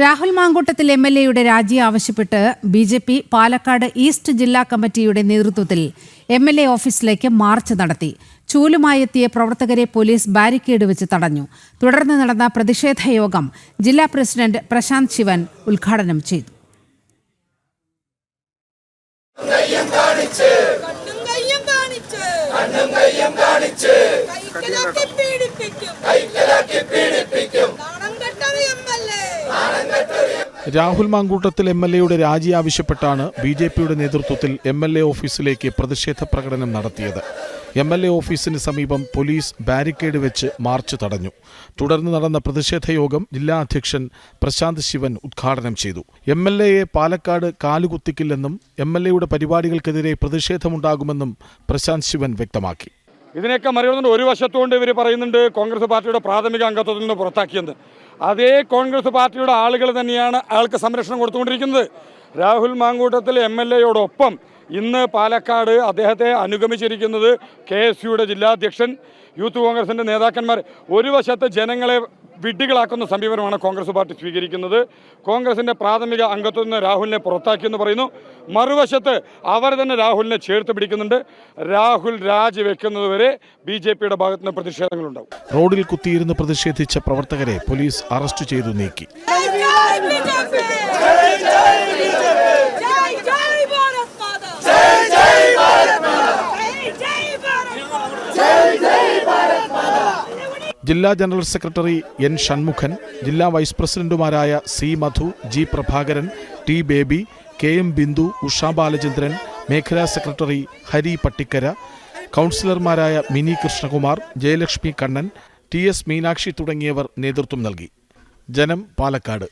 Rahul Mamkootathil M L എയുടെ രാജി ആവശ്യപ്പെട്ട് B J P Palakkad east ജില്ലാ കമ്മിറ്റിയുടെ നേതൃത്വത്തിൽ എം എൽ എ ഓഫീസിലേക്ക് മാർച്ച് നടത്തി. ചൂലുമായി എത്തിയ പ്രവർത്തകരെ പോലീസ് ബാരിക്കേഡ് വെച്ച് തടഞ്ഞു. തുടർന്ന് നടന്ന പ്രതിഷേധ യോഗം ജില്ലാ പ്രസിഡന്റ് പ്രശാന്ത് ശിവൻ ഉദ്ഘാടനം ചെയ്തു. കണ്ണും കയ്യും കാണിച്ച്. രാഹുൽ മാങ്കൂട്ടത്തിൽ എം എൽ എയുടെ രാജി ആവശ്യപ്പെട്ടാണ് ബി ജെ പിയുടെ നേതൃത്വത്തിൽ എം എൽ എ ഓഫീസിലേക്ക് പ്രതിഷേധ പ്രകടനം നടത്തിയത്. എം എൽ എ ഓഫീസിന് സമീപം പോലീസ് ബാരിക്കേഡ് വെച്ച് മാർച്ച് തടഞ്ഞു. തുടർന്ന് നടന്ന പ്രതിഷേധ യോഗം ജില്ലാ അധ്യക്ഷൻ പ്രശാന്ത് ശിവൻ ഉദ്ഘാടനം ചെയ്തു. എം എൽ എയെ പാലക്കാട് കാലുകുത്തിക്കില്ലെന്നും എം എൽ എയുടെ പരിപാടികൾക്കെതിരെ പ്രതിഷേധമുണ്ടാകുമെന്നും പ്രശാന്ത് ശിവൻ വ്യക്തമാക്കി. ഇതിനെയൊക്കെ മറികടന്നുകൊണ്ട് ഒരു വശത്തുകൊണ്ട് ഇവർ പറയുന്നുണ്ട് കോൺഗ്രസ് പാർട്ടിയുടെ പ്രാഥമിക അംഗത്വത്തിൽ നിന്ന് പുറത്താക്കിയെന്ന്. അതേ കോൺഗ്രസ് പാർട്ടിയുടെ ആളുകൾ തന്നെയാണ് അയാൾക്ക് സംരക്ഷണം കൊടുത്തുകൊണ്ടിരിക്കുന്നത്. രാഹുൽ മാങ്കൂട്ടത്തിൽ എം എൽ എയോടൊപ്പം ഇന്ന് പാലക്കാട് അദ്ദേഹത്തെ അനുഗമിച്ചിരിക്കുന്നത് കെ എസ് യുയുടെ ജില്ലാധ്യക്ഷൻ യൂത്ത് കോൺഗ്രസിന്റെ നേതാക്കന്മാർ. ഒരു വശത്ത് ജനങ്ങളെ വിഡ്ഢികളാക്കുന്ന സമീപനമാണ് കോൺഗ്രസ് പാർട്ടി സ്വീകരിക്കുന്നത്. കോൺഗ്രസിന്റെ പ്രാഥമിക അംഗത്വത്തിൽ നിന്ന് രാഹുലിനെ പുറത്താക്കിയെന്ന് പറയുന്നു. മറുവശത്ത് അവർ തന്നെ രാഹുലിനെ ചേർത്ത് പിടിക്കുന്നുണ്ട്. രാഹുൽ രാജിവെക്കുന്നതുവരെ ബി ജെ പിയുടെ ഭാഗത്തു നിന്ന് പ്രതിഷേധങ്ങളുണ്ടാവും. റോഡിൽ കുത്തിയിരുന്ന് പ്രതിഷേധിച്ച പ്രവർത്തകരെ പോലീസ് അറസ്റ്റ് ചെയ്തു നീക്കി. ജില്ലാ ജനറൽ സെക്രട്ടറി എൻ ഷൺമുഖൻ ജില്ലാ വൈസ് പ്രസിഡന്റുമാരായ C Madhu G Prabhakaran T Baby K M Bindu Usha Balachandran മേഖലാ സെക്രട്ടറി ഹരി പട്ടിക്കര കൗൺസിലർമാരായ മിനി കൃഷ്ണകുമാർ ജയലക്ഷ്മി കണ്ണൻ ടി എസ് മീനാക്ഷി തുടങ്ങിയവർ നേതൃത്വം നൽകി. ജനം പാലക്കാട്.